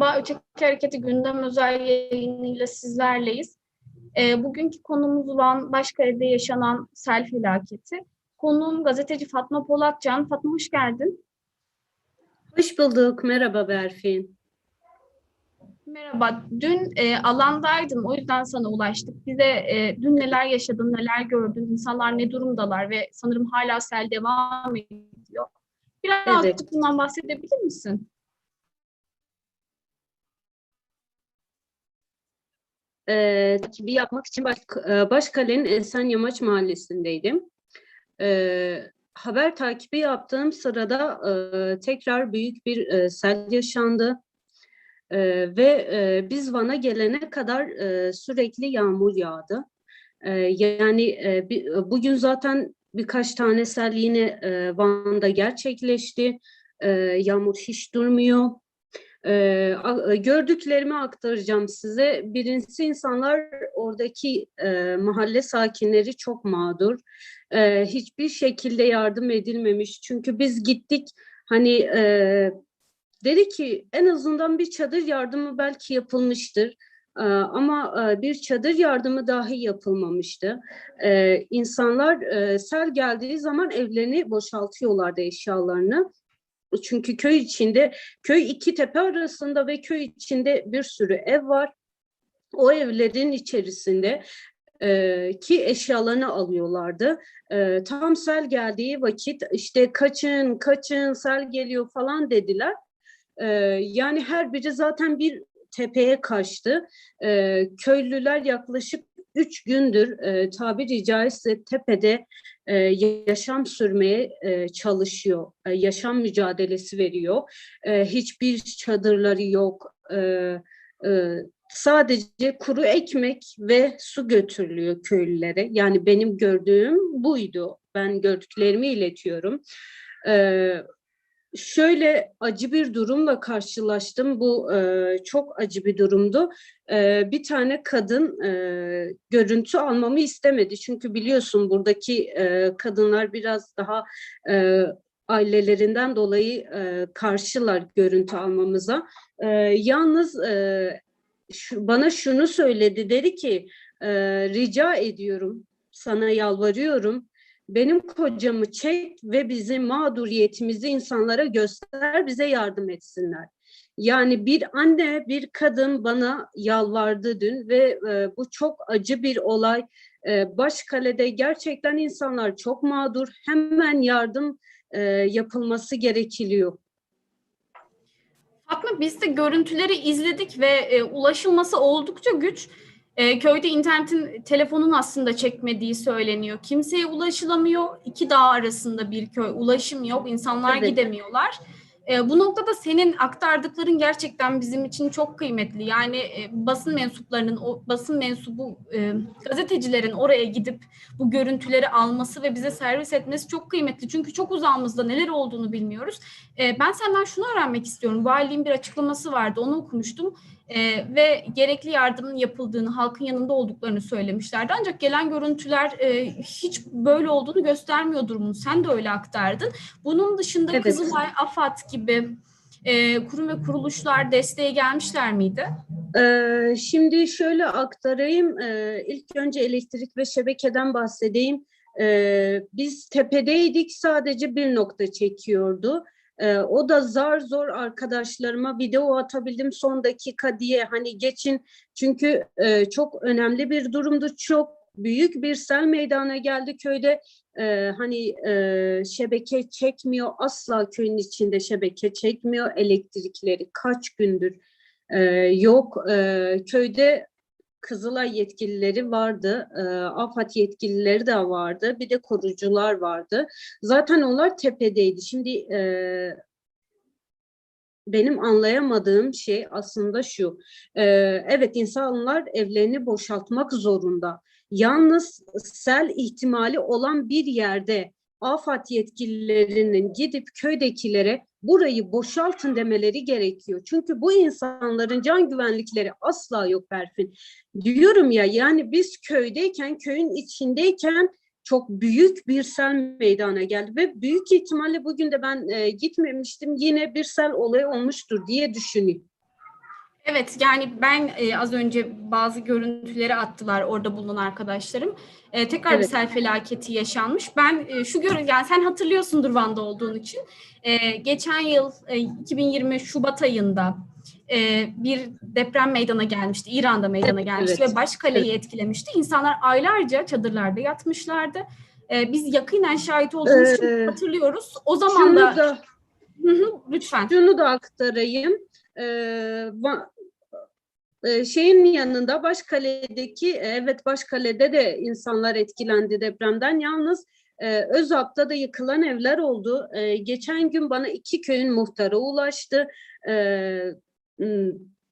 Merhaba, Öteki Hareketi Gündem Özel yayınıyla sizlerleyiz. E, bugünkü konumuz olan Başkale'de yaşanan sel felaketi. Konuğum gazeteci Fatma Polatcan. Fatma hoş geldin. Hoş bulduk. Merhaba Berfin. Merhaba, dün e, alandaydın, o yüzden sana ulaştık. Bize e, dün neler yaşadın, neler gördün, insanlar ne durumdalar ve sanırım hala sel devam ediyor. Biraz Evet. bundan bahsedebilir misin? Ee, takibi yapmak için Baş, e, Başkale'nin Esenyamaç mahallesindeydim. Ee, haber takibi yaptığım sırada e, tekrar büyük bir e, sel yaşandı. E, ve e, biz Van'a gelene kadar e, sürekli yağmur yağdı. E, yani e, bugün zaten birkaç tane sel yine e, Van'da gerçekleşti. E, yağmur hiç durmuyor. Ee, a- gördüklerimi aktaracağım size. Birincisi insanlar oradaki e, mahalle sakinleri çok mağdur. Ee, hiçbir şekilde yardım edilmemiş. Çünkü biz gittik hani e, dedi ki en azından bir çadır yardımı belki yapılmıştır. Ee, ama e, bir çadır yardımı dahi yapılmamıştı. Ee, insanlar e, sel geldiği zaman evlerini boşaltıyorlardı eşyalarını. Çünkü köy içinde, köy iki tepe arasında ve köy içinde bir sürü ev var. O evlerin içerisinde e, ki eşyalarını alıyorlardı. E, tam sel geldiği vakit işte kaçın, kaçın, sel geliyor falan dediler. E, yani her biri zaten bir tepeye kaçtı. E, köylüler yaklaşık üç gündür e, tabiri caizse tepede e, yaşam sürmeye e, çalışıyor. E, yaşam mücadelesi veriyor. E, hiçbir çadırları yok. E, e, sadece kuru ekmek ve su götürülüyor köylülere. Yani benim gördüğüm buydu. Ben gördüklerimi iletiyorum. E, şöyle acı bir durumla karşılaştım. Bu e, çok acı bir durumdu. E, bir tane kadın e, görüntü almamı istemedi. Çünkü biliyorsun buradaki e, kadınlar biraz daha e, ailelerinden dolayı e, karşılar görüntü almamıza. E, yalnız e, şu, bana şunu söyledi. Dedi ki e, rica ediyorum, sana yalvarıyorum benim kocamı çek ve bizim mağduriyetimizi insanlara göster, bize yardım etsinler. Yani bir anne, bir kadın bana yalvardı dün ve e, bu çok acı bir olay. E, Başkale'de gerçekten insanlar çok mağdur. Hemen yardım e, yapılması gerekiliyor. Fatma biz de görüntüleri izledik ve e, ulaşılması oldukça güç. E, köyde internetin telefonun aslında çekmediği söyleniyor. Kimseye ulaşılamıyor. İki dağ arasında bir köy. Ulaşım yok. İnsanlar Evet. gidemiyorlar. E, bu noktada senin aktardıkların gerçekten bizim için çok kıymetli. Yani e, basın mensuplarının, o basın mensubu e, gazetecilerin oraya gidip bu görüntüleri alması ve bize servis etmesi çok kıymetli. Çünkü çok uzağımızda neler olduğunu bilmiyoruz. E, ben senden şunu öğrenmek istiyorum. Valiliğin bir açıklaması vardı, onu okumuştum. E, ve gerekli yardımın yapıldığını, halkın yanında olduklarını söylemişlerdi. Ancak gelen görüntüler e, hiç böyle olduğunu göstermiyor durumunu. Sen de öyle aktardın. Bunun dışında Evet. Kızılay, AFAD gibi e, kurum ve kuruluşlar desteğe gelmişler miydi? Ee, şimdi şöyle aktarayım. Ee, ilk önce elektrik ve şebekeden bahsedeyim. Ee, biz tepedeydik sadece bir nokta çekiyordu. Ee, o da zar zor arkadaşlarıma video atabildim son dakika diye hani geçin çünkü e, çok önemli bir durumdu. Çok büyük bir sel meydana geldi köyde. Ee, hani e, şebeke çekmiyor asla köyün içinde şebeke çekmiyor elektrikleri kaç gündür ee, yok e, köyde Kızılay yetkilileri vardı, e, AFAD yetkilileri de vardı, bir de korucular vardı. Zaten onlar tepedeydi. Şimdi e, benim anlayamadığım şey aslında şu. E, evet insanlar evlerini boşaltmak zorunda. Yalnız sel ihtimali olan bir yerde AFAD yetkililerinin gidip köydekilere burayı boşaltın demeleri gerekiyor. Çünkü bu insanların can güvenlikleri asla yok Berfin. Diyorum ya yani biz köydeyken, köyün içindeyken çok büyük bir sel meydana geldi ve büyük ihtimalle bugün de ben e, gitmemiştim yine bir sel olayı olmuştur diye düşünüyorum. Evet yani ben e, az önce bazı görüntüleri attılar orada bulunan arkadaşlarım. E, tekrar bir Evet. sel felaketi yaşanmış. Ben e, şu görün yani sen hatırlıyorsundur Van'da olduğun için. E, geçen yıl e, 2020 Şubat ayında e, bir deprem meydana gelmişti. İran'da meydana Evet, gelmişti evet. ve Başkale'yi etkilemişti. İnsanlar aylarca çadırlarda yatmışlardı. E, biz yakinen şahit olduğumuz için Ee, hatırlıyoruz. O zaman da lütfen. Şunu da aktarayım. Ee, Va- e, şeyin yanında Başkale'deki evet Başkale'de de insanlar etkilendi depremden. Yalnız e, Özap'ta da yıkılan evler oldu. E, geçen gün bana iki köyün muhtarı ulaştı. E,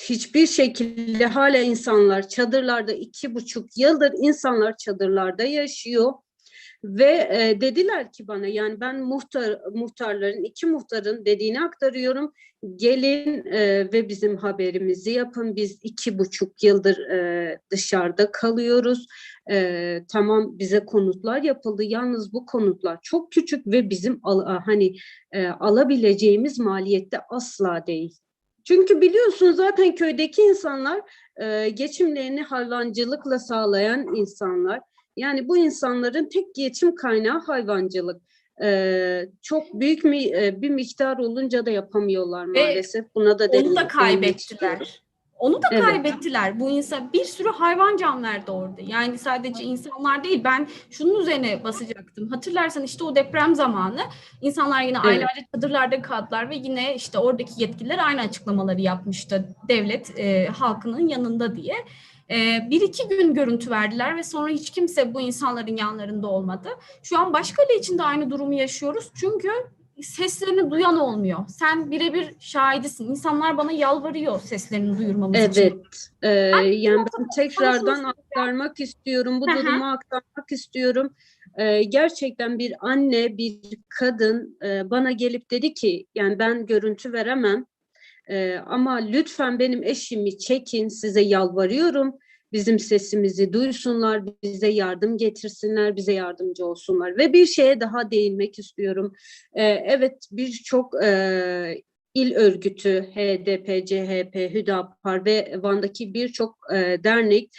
hiçbir şekilde hala insanlar çadırlarda iki buçuk yıldır insanlar çadırlarda yaşıyor. Ve e, dediler ki bana yani ben muhtar muhtarların iki muhtarın dediğini aktarıyorum. Gelin e, ve bizim haberimizi yapın. Biz iki buçuk yıldır e, dışarıda kalıyoruz. E, tamam bize konutlar yapıldı. Yalnız bu konutlar çok küçük ve bizim al- hani e, alabileceğimiz maliyette asla değil. Çünkü biliyorsun zaten köydeki insanlar e, geçimlerini hayvancılıkla sağlayan insanlar. Yani bu insanların tek geçim kaynağı hayvancılık. Ee, çok büyük mi e, bir miktar olunca da yapamıyorlar maalesef. Buna da Onu da kaybettiler. Onu da Evet. kaybettiler. Bu insan bir sürü hayvan can verdi orada. Yani sadece insanlar değil. Ben şunun üzerine basacaktım. Hatırlarsan işte o deprem zamanı insanlar yine Evet. aylarca çadırlarda kaldılar ve yine işte oradaki yetkililer aynı açıklamaları yapmıştı. Devlet e, halkının yanında diye. E, bir iki gün görüntü verdiler ve sonra hiç kimse bu insanların yanlarında olmadı. Şu an Başkale için de aynı durumu yaşıyoruz. Çünkü seslerini duyan olmuyor. Sen birebir şahidisin. İnsanlar bana yalvarıyor seslerini duyurmamız için. Evet. Ee, yani ben tekrardan aktarmak istiyorum. Bu durumu aktarmak istiyorum. Ee, gerçekten bir anne, bir kadın e, bana gelip dedi ki yani ben görüntü veremem. Ee, ama lütfen benim eşimi çekin size yalvarıyorum. Bizim sesimizi duysunlar, bize yardım getirsinler, bize yardımcı olsunlar. Ve bir şeye daha değinmek istiyorum. Ee, evet birçok e, il örgütü, HDP, CHP, Hüdapar ve Van'daki birçok e, dernek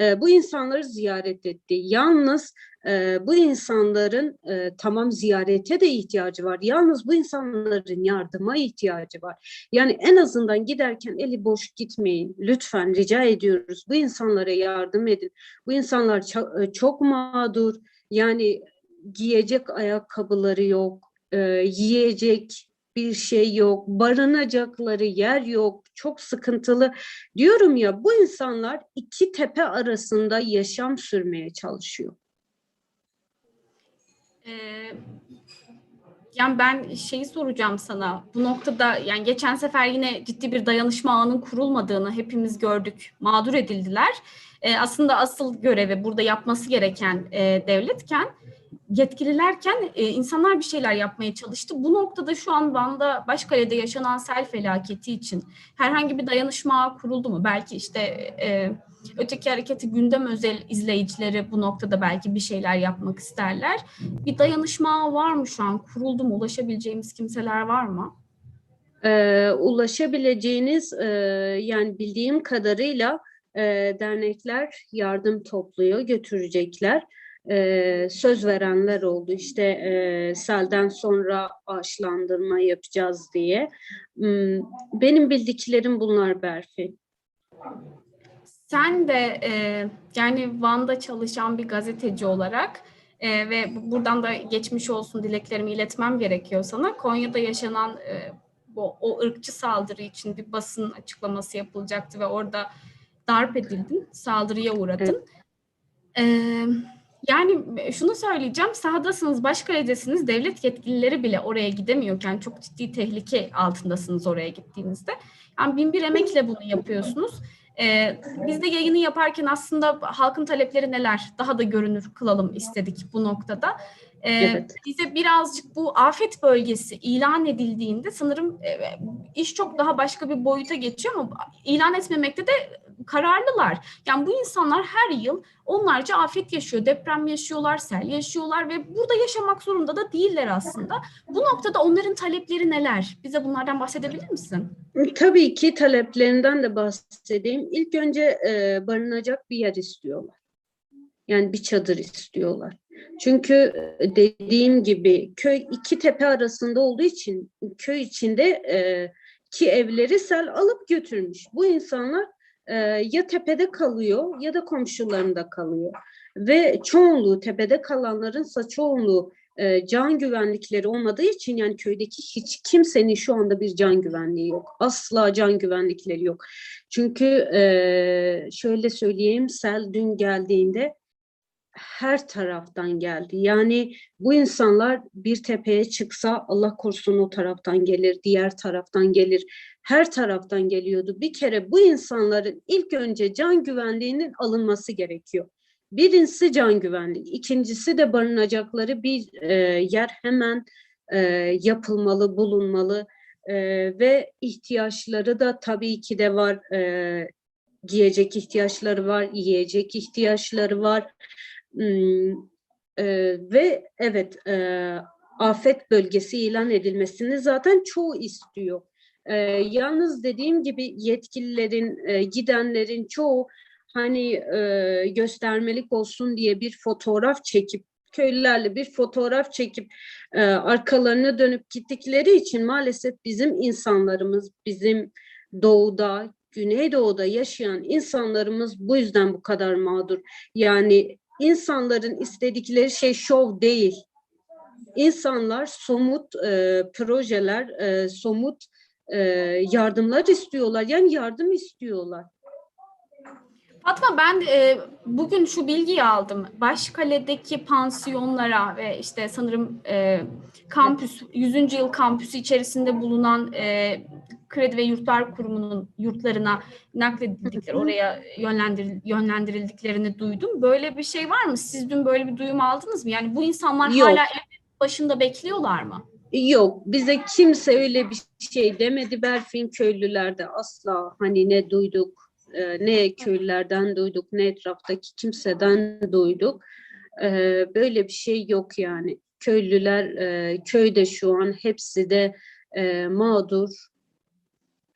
e, bu insanları ziyaret etti. Yalnız e, bu insanların e, tamam ziyarete de ihtiyacı var. Yalnız bu insanların yardıma ihtiyacı var. Yani en azından giderken eli boş gitmeyin. Lütfen rica ediyoruz. Bu insanlara yardım edin. Bu insanlar e, çok mağdur. Yani giyecek ayakkabıları yok, e, yiyecek bir şey yok, barınacakları yer yok, çok sıkıntılı. Diyorum ya bu insanlar iki tepe arasında yaşam sürmeye çalışıyor. Ee, yani ben şeyi soracağım sana. Bu noktada yani geçen sefer yine ciddi bir dayanışma ağının kurulmadığını hepimiz gördük. Mağdur edildiler. Ee, aslında asıl görevi burada yapması gereken e, devletken yetkililerken e, insanlar bir şeyler yapmaya çalıştı. Bu noktada şu an Van'da Başkale'de yaşanan sel felaketi için herhangi bir dayanışma kuruldu mu? Belki işte e, öteki hareketi gündem özel izleyicileri bu noktada belki bir şeyler yapmak isterler. Bir dayanışma var mı şu an? Kuruldu mu? Ulaşabileceğimiz kimseler var mı? Ee, ulaşabileceğiniz e, yani bildiğim kadarıyla e, dernekler yardım topluyor, götürecekler. Ee, söz verenler oldu işte e, selden sonra ağaçlandırma yapacağız diye. Hmm, Benim bildiklerim bunlar Berfi. Sen de e, yani Van'da çalışan bir gazeteci olarak e, ve bu- buradan da geçmiş olsun dileklerimi iletmem gerekiyor sana. Konya'da yaşanan e, bu, o ırkçı saldırı için bir basın açıklaması yapılacaktı ve orada darp edildin, saldırıya uğradın. E, yani şunu söyleyeceğim, sahadasınız, Başkale'desiniz, devlet yetkilileri bile oraya gidemiyorken çok ciddi tehlike altındasınız oraya gittiğinizde. Yani bin bir emekle bunu yapıyorsunuz. Ee, biz de yayını yaparken aslında halkın talepleri neler daha da görünür kılalım istedik bu noktada. Ee, Evet. Bize birazcık bu afet bölgesi ilan edildiğinde sanırım e, iş çok daha başka bir boyuta geçiyor ama ilan etmemekte de kararlılar. Yani bu insanlar her yıl onlarca afet yaşıyor, deprem yaşıyorlar, sel yaşıyorlar ve burada yaşamak zorunda da değiller aslında. Bu noktada onların talepleri neler? Bize bunlardan bahsedebilir misin? Tabii ki taleplerinden de bahsedeyim. İlk önce e, barınacak bir yer istiyorlar. Yani bir çadır istiyorlar. Çünkü e, dediğim gibi köy iki tepe arasında olduğu için köy içinde e, ki evleri sel alıp götürmüş. Bu insanlar e, ya tepede kalıyor ya da komşularında kalıyor. Ve çoğunluğu tepede kalanlarınsa çoğunluğu e, can güvenlikleri olmadığı için yani köydeki hiç kimsenin şu anda bir can güvenliği yok. Asla can güvenlikleri yok. Çünkü e, şöyle söyleyeyim sel dün geldiğinde her taraftan geldi. Yani bu insanlar bir tepeye çıksa Allah korusun o taraftan gelir, diğer taraftan gelir. Her taraftan geliyordu. Bir kere bu insanların ilk önce can güvenliğinin alınması gerekiyor. Birincisi can güvenliği, ikincisi de barınacakları bir e, yer hemen e, yapılmalı, bulunmalı E, ve ihtiyaçları da tabii ki de var. E, giyecek ihtiyaçları var, yiyecek ihtiyaçları var. Hmm, e, ve evet e, afet bölgesi ilan edilmesini zaten çoğu istiyor. E, yalnız dediğim gibi yetkililerin, gidenlerin çoğu hani göstermelik olsun diye bir fotoğraf çekip köylülerle bir fotoğraf çekip e, arkalarına dönüp gittikleri için maalesef bizim insanlarımız, bizim doğuda, Güneydoğu'da yaşayan insanlarımız bu yüzden bu kadar mağdur. Yani insanların istedikleri şey şov değil. İnsanlar somut e, projeler, e, somut e, yardımlar istiyorlar. Yani yardım istiyorlar. Fatma ben e, bugün şu bilgiyi aldım. Başkale'deki pansiyonlara ve işte sanırım e, kampüs 100. yıl kampüsü içerisinde bulunan e, Kredi ve Yurtlar Kurumu'nun yurtlarına nakledildikleri, oraya yönlendiril, yönlendirildiklerini duydum. Böyle bir şey var mı? Siz dün böyle bir duyum aldınız mı? Yani bu insanlar Yok. hala başında bekliyorlar mı? Yok, bize kimse öyle bir şey demedi. Berfin köylülerde asla hani ne duyduk, e, ne köylülerden duyduk, ne etraftaki kimseden duyduk. E, böyle bir şey yok yani. Köylüler e, köyde şu an hepsi de e, mağdur,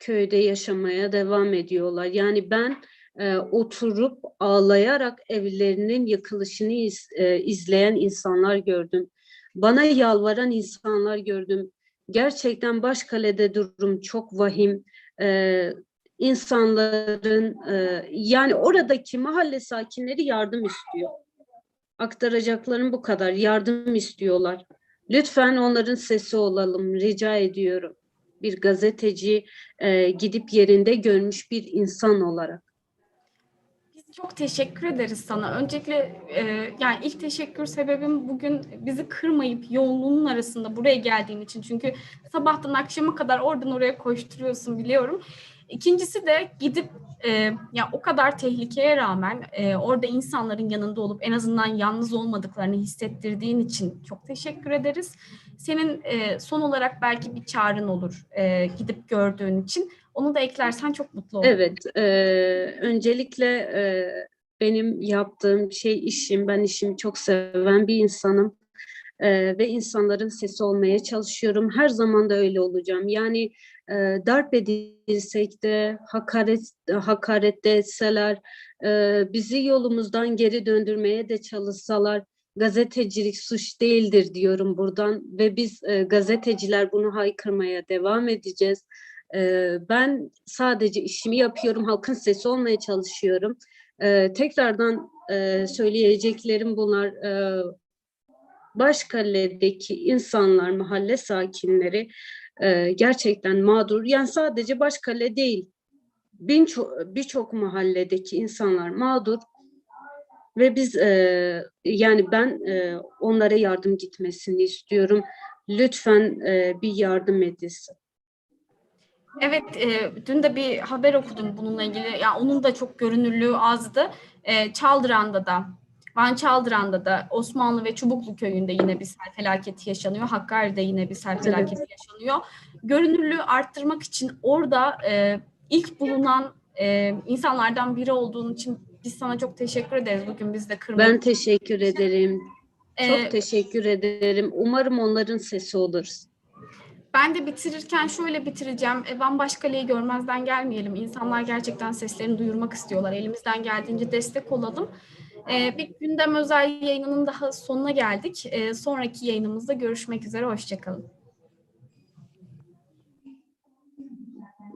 köyde yaşamaya devam ediyorlar. Yani ben e, oturup ağlayarak evlerinin yıkılışını iz- e, izleyen insanlar gördüm. Bana yalvaran insanlar gördüm. Gerçekten Başkale'de durum çok vahim. Ee, insanların e, yani oradaki mahalle sakinleri yardım istiyor. Aktaracaklarım bu kadar. Yardım istiyorlar. Lütfen onların sesi olalım. Rica ediyorum. Bir gazeteci e, gidip yerinde görmüş bir insan olarak. Biz çok teşekkür ederiz sana. Öncelikle e, yani ilk teşekkür sebebim bugün bizi kırmayıp yoğunluğunun arasında buraya geldiğin için. Çünkü sabahtan akşama kadar oradan oraya koşturuyorsun biliyorum. İkincisi de gidip e, ya o kadar tehlikeye rağmen e, orada insanların yanında olup en azından yalnız olmadıklarını hissettirdiğin için çok teşekkür ederiz. Senin e, son olarak belki bir çağrın olur e, gidip gördüğün için. Onu da eklersen çok mutlu olurum. Evet, e, öncelikle e, benim yaptığım şey işim. Ben işimi çok seven bir insanım E, ve insanların sesi olmaya çalışıyorum. Her zaman da öyle olacağım. Yani e, darp edilsek de, hakaret hakarette etseler, e, bizi yolumuzdan geri döndürmeye de çalışsalar, gazetecilik suç değildir diyorum buradan ve biz e, gazeteciler bunu haykırmaya devam edeceğiz. Ee, ben sadece işimi yapıyorum, halkın sesi olmaya çalışıyorum. Ee, tekrardan e, söyleyeceklerim bunlar. Ee, Başkale'deki insanlar, mahalle sakinleri e, gerçekten mağdur. Yani sadece Başkale değil, birçok mahalledeki insanlar mağdur. Ve biz e, yani ben e, onlara yardım gitmesini istiyorum. Lütfen e, bir yardım edilsin. Evet, e, dün de bir haber okudum bununla ilgili. Ya onun da çok görünürlüğü azdı. E, Çaldıran'da da, Van Çaldıran'da da Osmanlı ve Çubuklu köyünde yine bir sel felaketi yaşanıyor. Hakkari'de yine bir sel felaketi yaşanıyor. Görünürlüğü arttırmak için orada e, ilk bulunan e, insanlardan biri olduğun için biz sana çok teşekkür ederiz bugün biz de kırmayıp. Ben teşekkür ederim. Ee, Çok teşekkür ederim. Umarım onların sesi oluruz. Ben de bitirirken şöyle bitireceğim. E, Bambaşkale'yi görmezden gelmeyelim. İnsanlar gerçekten seslerini duyurmak istiyorlar. Elimizden geldiğince destek olalım. Bir gündem özel yayınının daha sonuna geldik. E, sonraki yayınımızda görüşmek üzere. Hoşçakalın.